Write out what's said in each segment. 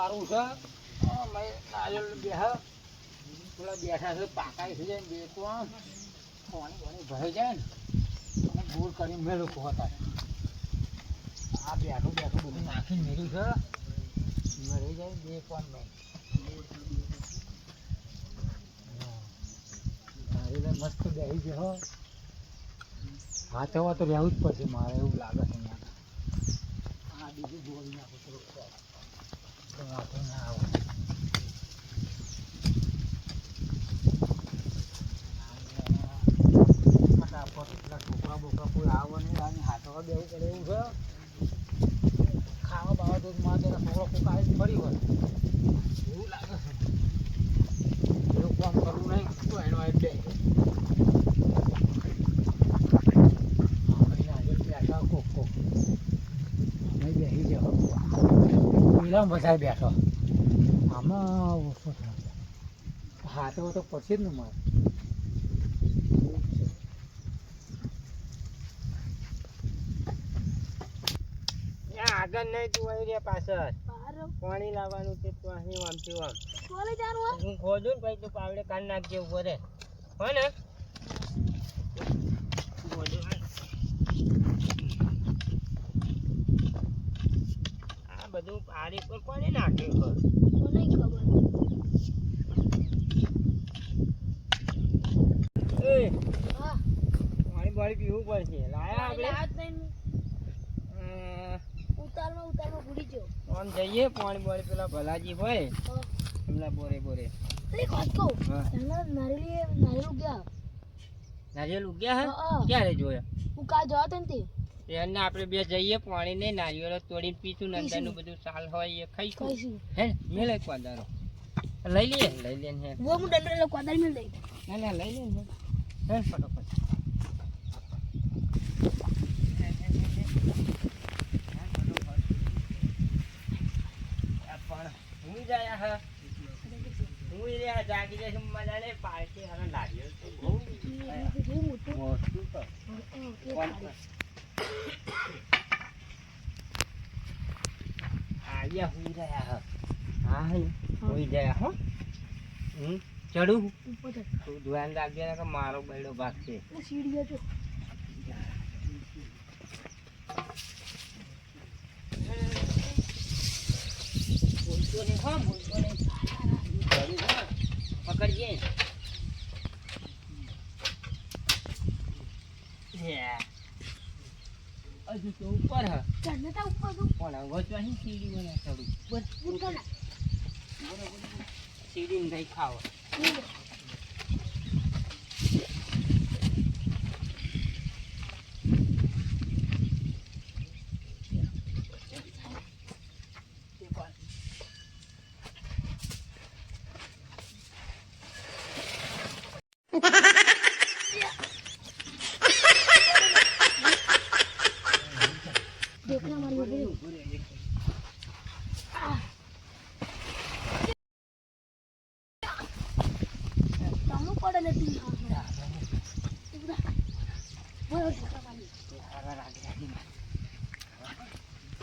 વાળું છે. આ મેં નારિયેળ બેહ. પેલા બેઠા છે, પાકાઈ થઈ જાય બે તો પાણી પાણી ભરાઈ જાય ને. અને ગોળ કરીને મેળું હતા. આ બેઠું બેઠું બધું નાખીને મેળ્યું છે. મરી જાય બે કોણ નહીં મસ્ત બેસી છે, હો. હા તો રહેવું જ પડશે, મારે એવું લાગે છે આ બીજું બોલી નાખું થોડુંક. છોકરા બોકરા કોઈ આવે નહીં આની હાથમાં બેવું એવું છે ખાવા બાવા દૂધમાં તેના છોકરો કોક આવી ફરી હોય. એવું લાગે છે એવું કામ કરવું નહીં તો એનો એટલે અમે આજે બેઠા કોક કોક અમે બેસી જાઓ પેલા વધારે બેઠો. આમાં ઓછો થાય. હાથે તો પછી જ ને મારે આગળ નહીં તું આવી રહ્યા પાછળ. પાણી લાવવાનું છે તું અહીં આમથી આમ. હું ખોજું ને પછી તું પાવડે કાઢ નાખજે ઊભો રે હો ને? ખોદું હાલ. આ બધું આરી પર કોને નાખ્યું ખબર. એ પાણી પાણી પીવું પડશે. લાયા આપણે? અમ, આમ જઈએ પાણી પાણી પેલા ભલાજી હોય. એમના બોરે બોરે. હા. નારિયેળ ઉગ્યા. હે? ક્યારે જોયા? એને આપણે બે જઈએ પાણી ને નારિયેળ તોડીને પીશું ને અંદરનું બધું સાલ હોય એ ખાઈશું. હે મેલે કોદારો લઈ લઈએ? લઈ લઈએ ને હે. ના ના લઈ લઈએ ને હે. ફટોફટ. આ પણ હું જાય હા? હું રહ્યા જાગી જશે મજા નહીં પાર્ટી હવે નારિયેળ બહુ મોટું. તો કોણ આયા હુઈ રહ્યા હા હા હે હુઈ ગયા હો હમ ચડું તું ધ્યાન રાખજે ને કે મારો બૈડો ભાગ છે ભૂલતો નહીં હો ભૂલતો નહીં હે. હજુ તો ઉપર હ પણ હવે તો અહીં સીડી મને ચડું. સીડી ને. કઈ ખાવા નારિયેળ પડાયો લાગતો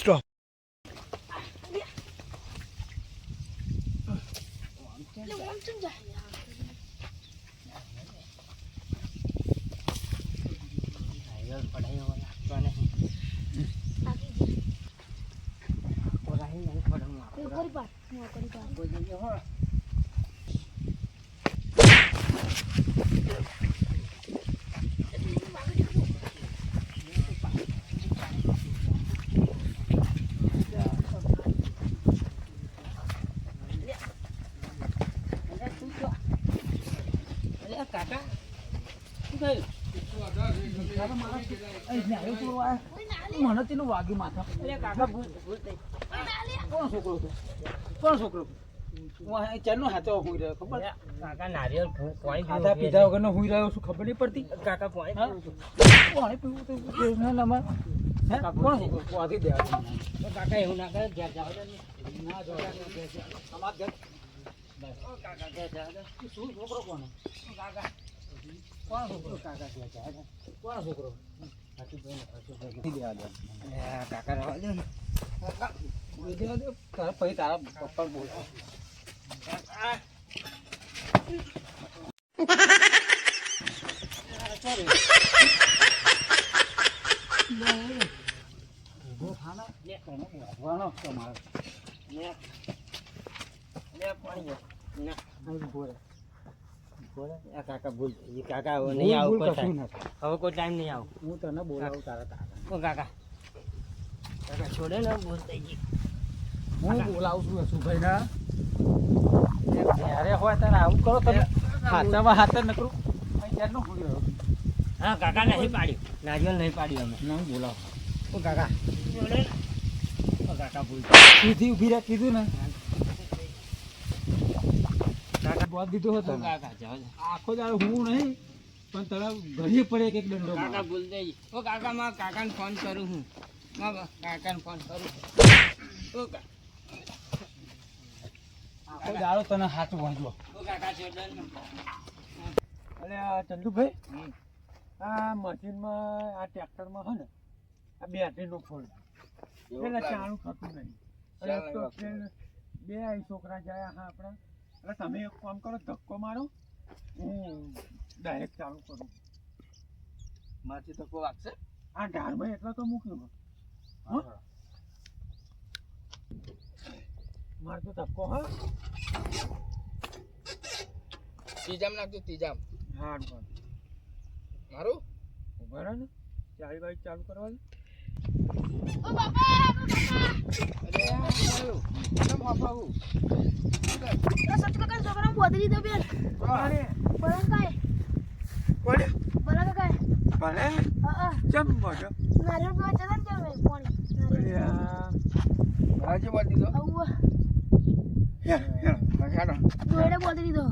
નહીં કોરાહી નહીં પડું આપણે કોઈ જગ્યાએ હો અરે તું તો અરે કાકા શું થયું મને માથા કાકા ભૂલ ભૂલ થઈ. કોણ છોકરો હતો? કોણ છોકરો ચારનો હાથો હુઈ રહ્યો ખબર? કાકા નારિયેળ ભૂ- પાણી ખાધા પીધા વગરનો હુઈ રહ્યો છું ખબર નહીં પડતી. કાકા પાણી. પાણી પીવું તો દેશના નામાં કોણ છોકરો? દેવા કાકા એવું ના કરે ઘેર જાઓ ના જો અમાર ઘર. કાકા ઘેર શું છોકરો કોણ? કાકા કોણ છોકરો કાકા છે કોણ છોકરો કાકા રહેવા દો ને બોલી તારા પછી તારા પપ્પા બોલાવવાનો તમારે લે લે પાણી લે અહીં ઊભો રહે. આ કાકા ભૂલ થઈ કાકા નહીં આવું કોઈ ટાઈમ હવે કોઈ ટાઈમ નહીં આવું. હું તને બોલાવું તારા તારા ઓ કાકા. કાકા છોડે ને ભૂલ થઈ ગઈ. હું બોલાવું છું યશુભાઈ ના જ્યારે હોય ત્યારે આવું કરો તમે. હાથામાં હાથે નકરું. ક્યારનું ભૂલી હા કાકા નહીં પાડ્યું. નારિયેલ નહીં પાડ્યું અમે. ના બોલાવું. ઓ કાકા. કાકા ભૂલ સીધી ઊભી રહે કીધું ને. કાકા બોલ દીધો હતો કાકા. આખો દાડો હું નહીં પણ તારા ઘરે પડે એક દંડો કાકા થઈ ગઈ. ઓ કાકા માં કાકાને ફોન કરું હું. માં કાકાને ફોન કરું. ઓ આખો દાડો તને હાથ વાંધો. ઓ કાકા અરે ચંદુભાઈ. આ મશીનમાં આ ટ્રેક્ટરમાં હે ને આ બેટરીનો ફોન. પેલા ચાલુ થતું નહીં. બે છોકરા જાય હા આપણા. એટલે તમે એક કામ કરો ધક્કો મારો. હું ડાયરેક્ટ ચાલુ કરું. મારથી ધક્કો લાગશે? વાગશે આ ઢાળમાં એટલા તો મૂક્યું હા મારે તો ધક્કો હા. ત્રીજામ નાખજો ત્રીજામ હા મારું? ઊભા ને. ચાલી બાઈક ચાલુ કરવાની. ઓ અરે ચમ બોલો દીધો.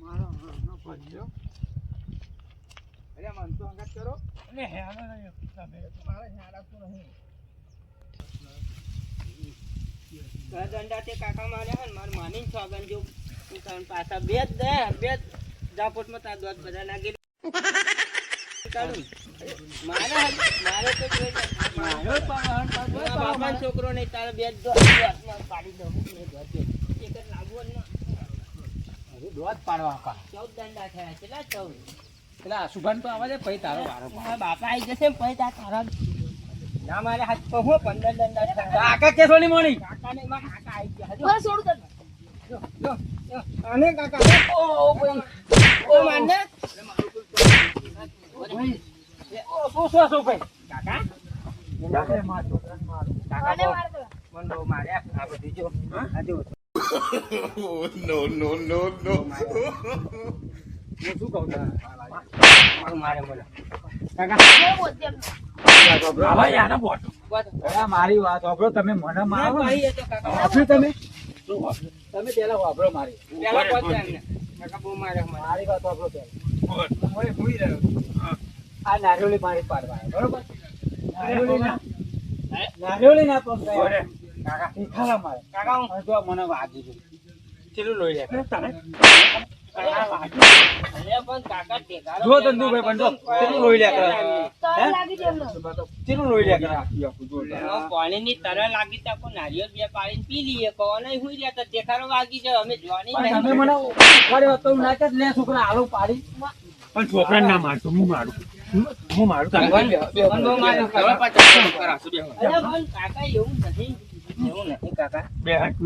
મારો હાથનો અરે મન તો અંગાત કરો. અને હેરાન તમે મારે હેરાન આપતું નહીં. દંડા તે કાકા માર્યા હે ને માર માની છોગન જો પાછા બે જ દે બે જ જાપોટમાં તાર દોત બધા નાખી કાઢું મારે હજી- મારે તો જોઈ લે. મારો પાવન પાવન મારા બાપાનો પાવન. છોકરો નહીં તારે બે પાડી દઉં. એક લાગુ દોત પાડવા ચૌદ દંડા થયા કેટલા ચૌદ? એટલે આ તો આવા દે પછી તારો વારો બાપા આવી જશે પછી તારા ના મારે હાથ તો હું પંદર દંડા કાકા કેસો ની કાકાને કાકા. કાકા. ઓ ઓ ભાઈ ઓ. માને ઓ, શું શું શું ભાઈ? કાકા? કાકા. માર મારો. કાકા બહુ- માર્યા આ બધી જો. આ જો. no, no, no, no. હું શું કહું? મારે મને. અરે મારી વાત વાપરો તમે મને મારો વાપર્યું તમે તમે પેલા વાપરો મારી. મારી વાત વાપરો આ નારિયોળી મારી પાડવા બરોબર નારિયોળી ના ના કાકા કાકા મને વાગી ગયું ચેલું લોહી લે તને કાકા વાગ્યું. અરે પણ જો ધંધુભાઈ પણ જો, મારતો લોહી લે કરે. હે? લોહી લે કરે આખી આખું જો. એમાં પાણીની તરસ લાગી તો કોઈ નારિયેળ બે પાડીને પી લઈએ કહો નહીં હુઈ રહ્યા તો ટેકારો વાગી જાય અમે જોવાની પણ તમે મને ઉપાડ્યો હતો એવું ના કે લે છોકરા આલુ પાડી પણ છોકરાને ના મારતો હું મારું હું મારું કાકા એવું નથી એવું નથી કાકા.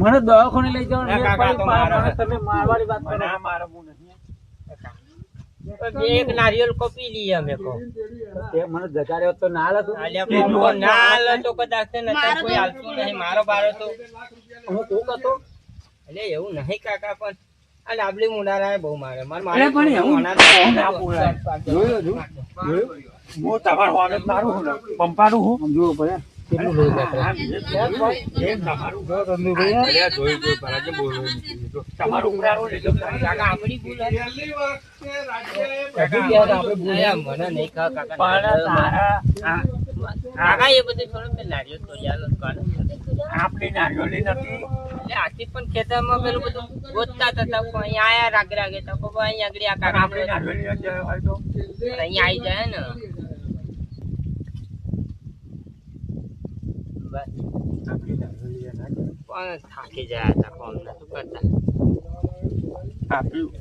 મને દવાખાને લઈ જાઓ ને ના, કાકા, તો મારો. તમે મારવાની વાત કરો. ના મારો હું નથી. એક નારિયેળ કોપી લઈએ અમે કહો. મને જગાડ્યો તો ના હાલે તું. આલ્યા કહો, ના હાલે કદાચ ને કોઈ હાલતું નહીં મારો બારો તો. હું કોક હતો એટલે એવું નહીં કાકા પણ આ ડાબલી મુંડારાએ બહુ મારે માર અરે પણ એવું મારે ના બોલાય. જોયું, જોયું? જોયું? હું તમારો મારું હું હું. ભલે કેટલું લોહી પણ તારા આ- કાકા એ બધું થોડું મેં નારિયેળ તોડી આલો કાકા. આપણી નારિયેળી નથી. એટલે આથી પણ ખેતરમાં પેલું બધું ગોતતા હતા અહીંયા આયા રાગ રાગે તો અહીંયા આગળ અહીંયા આવી જાય ને. પણ થાકી જાય હતા કોમ નતું કરતા આપ્યું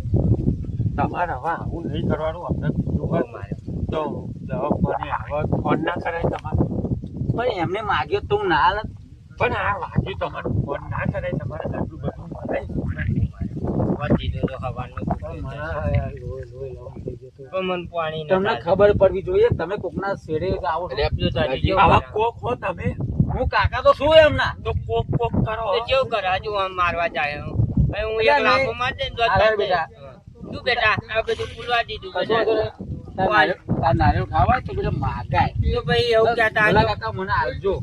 તમારે હવે આવું નહીં કરવાનું અમને બીજું મારે તો દવાખાને આવા ફોન ના કરાય તમારે પણ એમને માગ્યો તો હું ના પણ આ વાગ્યું તમારું ફોન ના કરાય તમારે આટલું બધું પાણી તમને ખબર પડવી જોઈએ તમે કોકના શેરે આવો? કોક હો તમે હું કાકા તો શું એમના. તો કોક કોક કરો. કેવું કરે હજુ આમ મારવા જાય હું હું એક મેં- માર દે. બેટા. તું બેટા. આ બધું ફૂલવા દીધું નારિયેળ- ખાવા તો પેલા માગાય. તો ભાઈ એવું કહેતા કાકા મને આલજો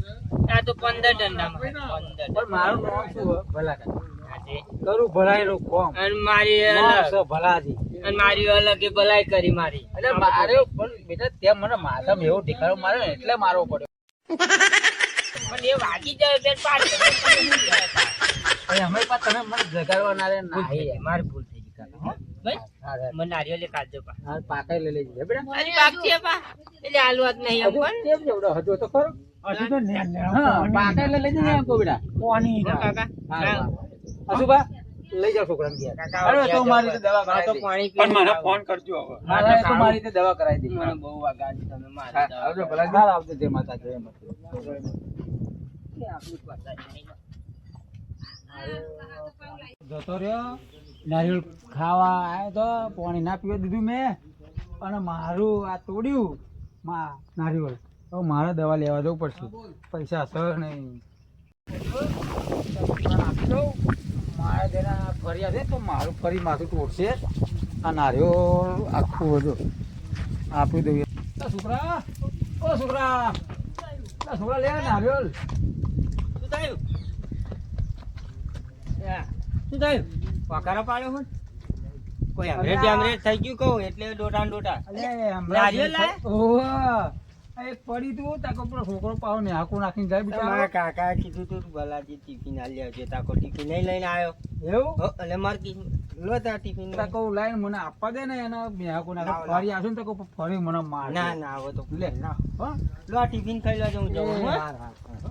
આ તો પંદર દંડામાં પંદર પણ મારું નામ શું? ભલા કોમ. અને મારી ભલાજી. અને મારી અલગ એ ભલાઈ કરી મારી. એટલે મારે પણ બેટા ત્યાં મને માથામાં એવો ઢીકારો માર્યો એટલે મારવો પડ્યો. પણ એ વાગી જાય એટલે પાછળ અમે પણ તમે મને જગાડવા રે ભૂલ થઈ નાહી ગઈ, મારી ભૂલ થઈ ગઈ કાકા હો. ભાઈ હા, હા. મને નારિયેળ એક આલજો પા હા, પાકાઈ લઈ લેજે બેટા હજી બાકી છે પા એટલે હાલવા જ નહીં એમ હજુ કેમ જેવડો હજુ તો ખરો હજુ તો ને ને હા પાકાઈ લઈ લેજે ને એમ બેટા પાણી કાકા હા, હા. હા. લઈ જાઓ છોકરાને ઘેર. કાકા, અરે, તો મારી જાઓ. દવા તો કરાવી દે. પણ મને ફોન કરજો હવે હા, હા, તો મારી રીતે દવા કરાવી દે. મને બહુ વાગાડી તમે મારી દવા આવજો. ભલા. આવજો જે માતા જોઈએ માતા. એ આપણું પતાય નહીં. જતો રહ્યો. નારિયેળ ખાવા આવ્યો તો, પાણી ના પીવા દીધું મેં, અને મારું આ તોડ્યું, મા નારિયેળ. તો મારે દવા લેવા જવું પડશે. પૈસા સર નહીં. મારે તેના ફર્યા છે, તો મારું ફરી માથું તોડશે. આ નારિયેળ આખું આપી દઈએ. છોકરા. ઓ, છોકરા. છોકરા, લે, નારિયેળ. શું થયું? શું થયું? પકારો પાડ્યો હું? કોઈ હમરેજ હમરેજ થઈ ગયું કહું એટલે ડોટા ડોટા અલે, નારિયેળ લાયા? આ એક પડી તું તાકો પેલો છોકરો પાવ ને હાકુ નાખીને જાય મારા કાકા કીધું તું બલાજી ટિફિન આલી આવજે તાકો ટિફિન નહીં લઈને આવ્યો. એવું? એટલે માર કી લો તા ટિફિન તાકો લાઈન મને આપવા દે ને એના બે હાકુ નાખે. ફરી આવશે ને તાકો ફરી મને માર ના ના આવો તો લે ના હો. લો આ ટિફિન ખાઈ લેજો હું જાઉં હો.